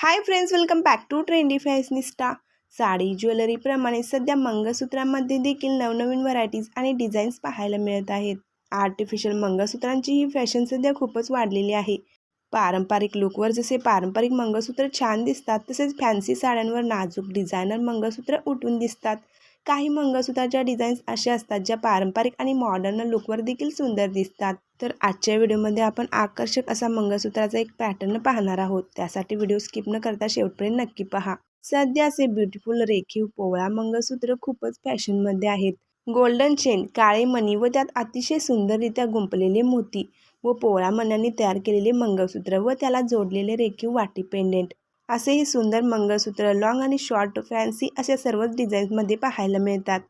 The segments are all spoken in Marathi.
Hi friends welcome back to trendy fashionista sari ज्वेलरीप्रमाणे सध्या मंगळसूत्रांमध्ये देखील नवनवीन व्हरायटीज आणि डिझाईन्स पाहायला मिळत आहेत. आर्टिफिशियल मंगळसूत्रांची ही फॅशन सध्या खूपच वाढलेली आहे. पारंपरिक लुकवर जसे पारंपरिक मंगळसूत्र छान दिसतात तसेच फॅन्सी साड्यांवर नाजूक डिझायनर मंगळसूत्र उठून दिसतात. काही मंगळसूत्राच्या डिझाईन्स अशा असतात ज्या पारंपरिक आणि मॉडर्न लुकवर देखील सुंदर दिसतात. तर आजच्या व्हिडिओमध्ये आपण आकर्षक असा मंगळसूत्राचा एक पॅटर्न पाहणार आहोत. त्यासाठी व्हिडिओ स्किप न करता शेवटपर्यंत नक्की पहा. सध्या असे ब्युटिफुल रेखीव पोवळा मंगळसूत्र खूपच फॅशनमध्ये आहेत. गोल्डन चेन काळे मणी व त्यात अतिशय सुंदररित्या गुंपलेले मोती व पोवळा मण्यांनी तयार केलेले मंगळसूत्र व त्याला जोडलेले रेखीव वाटी पेंडेंट असे हे सुंदर मंगळसूत्र लॉंग आणि शॉर्ट फॅन्सी अशा सर्वच डिझाईन्समध्ये पाहायला मिळतात.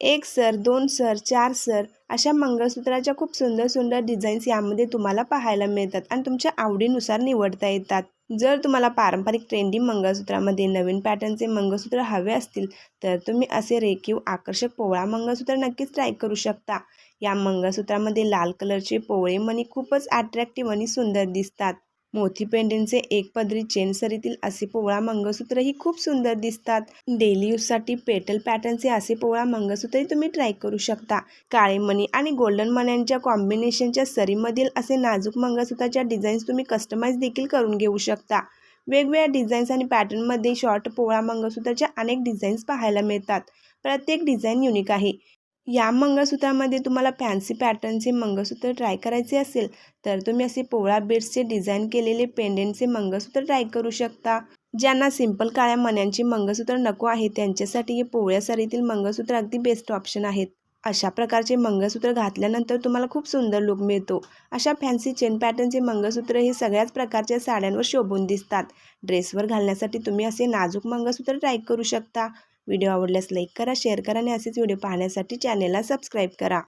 एक सर दोन सर चार सर अशा मंगळसूत्राच्या खूप सुंदर सुंदर डिझाईन्स यामध्ये तुम्हाला पाहायला मिळतात आणि तुमच्या आवडीनुसार निवडता येतात. जर तुम्हाला पारंपरिक ट्रेंडी मंगळसूत्रामध्ये नवीन पॅटर्नचे मंगळसूत्र हवे असतील तर तुम्ही असे रेखीव आकर्षक पोवळा मंगळसूत्र नक्कीच ट्राय करू शकता. या मंगळसूत्रामध्ये लाल कलरचे पोवळे मणी खूपच अट्रॅक्टिव्ह आणि सुंदर दिसतात. मोती पेंडेंटचे एक पदरी चेन सरीतील असे पोवळा मंगळसूत्रही खूप सुंदर दिसतात. डेली यूजसाठी पेटल पॅटर्नचे असे पोवळा मंगळसूत्रही तुम्ही ट्राय करू शकता. काळे मणी आणि गोल्डन मण्यांच्या कॉम्बिनेशनच्या सरीमधील असे नाजूक मंगळसूत्राच्या डिझाईन्स तुम्ही कस्टमाइज देखील करून घेऊ शकता. वेगवेगळ्या डिझाईन्स आणि पॅटर्नमध्ये शॉर्ट पोवळा मंगळसूत्राच्या अनेक डिझाईन्स पाहायला मिळतात. प्रत्येक डिझाईन युनिक आहे. या मंगळसूत्रामध्ये तुम्हाला फॅन्सी पॅटर्नचे मंगळसूत्र ट्राय करायचे असेल तर तुम्ही असे पोवळा बीड्सचे डिझाईन केलेले पेंडेंटचे मंगळसूत्र ट्राय करू शकता. ज्यांना सिंपल काळ्या मण्यांचे मंगळसूत्र नको आहे त्यांच्यासाठी हे पोवळ्या सारीतील मंगळसूत्र अगदी बेस्ट ऑप्शन आहेत. अशा प्रकारचे मंगळसूत्र घातल्यानंतर तुम्हाला खूप सुंदर लुक मिळतो. अशा फॅन्सी चेन पॅटर्नचे मंगळसूत्र हे सगळ्याच प्रकारच्या साड्यांवर शोभून दिसतात. ड्रेसवर घालण्यासाठी तुम्ही असे नाजूक मंगळसूत्र ट्राय करू शकता. व्हिडिओ आवडल्यास लाईक करा शेअर करा आणि असेच व्हिडिओ पाहण्यासाठी चॅनेलला सबस्क्राईब करा.